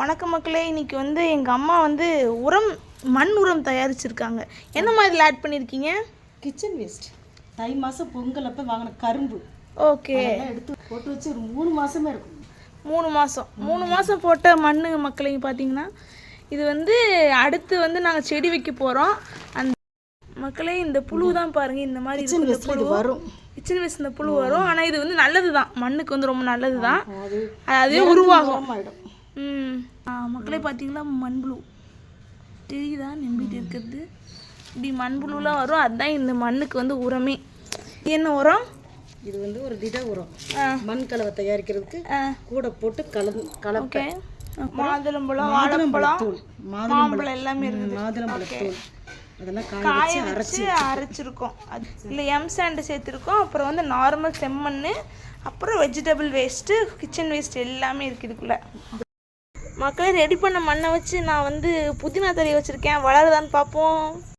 வணக்கம் மக்களே இன்னைக்கு வந்து எங்கள் அம்மா வந்து உரம் மண் உரம் தயாரிச்சிருக்காங்க. என்ன மாதிரி ஆட் பண்ணியிருக்கீங்க கிச்சன் வேஸ்ட் தை மாதம் பொங்கல் அப்போ வாங்கின கரும்பு. ஓகே. எடுத்து போட்டு வச்சு ஒரு மூணு மாசமே இருக்கும். மூணு மாதம் மூணு மாதம் போட்ட மண் மக்களே பார்த்தீங்கன்னா இது வந்து அடுத்து வந்து நாங்கள் செடி வைக்க போகிறோம் அந்த மக்களே இந்த புழு தான் பாருங்க இந்த மாதிரி இந்த இது வரும். கிச்சன் வேஸ்ட் இந்த புழு வரும். ஆனால் இது வந்து நல்லது தான் மண்ணுக்கு வந்து ரொம்ப நல்லது தான் அது அதுவே உருவாகும். ம். மக்களே பார்த்தீங்களா மண்புழு. தெரியுதா? நம்பிட்டு இருக்கிறது. இப்படி மண்புழுலாம் வரும். அதுதான் இந்த மண்ணுக்கு வந்து உரமே. என்ன உரம்? இது வந்து ஒரு திட உரம். மண் கலவை தயாரிக்கிறதுக்கு கூட போட்டு கலந்து கலப்பை. ஓகே. மாதுளம்பழம் வாழைப்பழம் தூள். மாம்பழம் எல்லாமே இருக்குது. மாதுளம்பழத்தூள் அதெல்லாம் காய வச்சு அரைச்சிருக்கோம். இல்லை எம் சாண்டு சேர்த்துருக்கோம். அப்புறம் வந்து நார்மல் செம்மண் அப்புறம் வெஜிடபிள் வேஸ்ட்டு கிச்சன் வேஸ்ட் எல்லாமே இருக்குது இதுக்குள்ளே. மக்களே ரெடி பண்ண மண்ணை வச்சு நான் வந்து புதினா தறி வச்சுருக்கேன். வளருதான்னு பார்ப்போம்.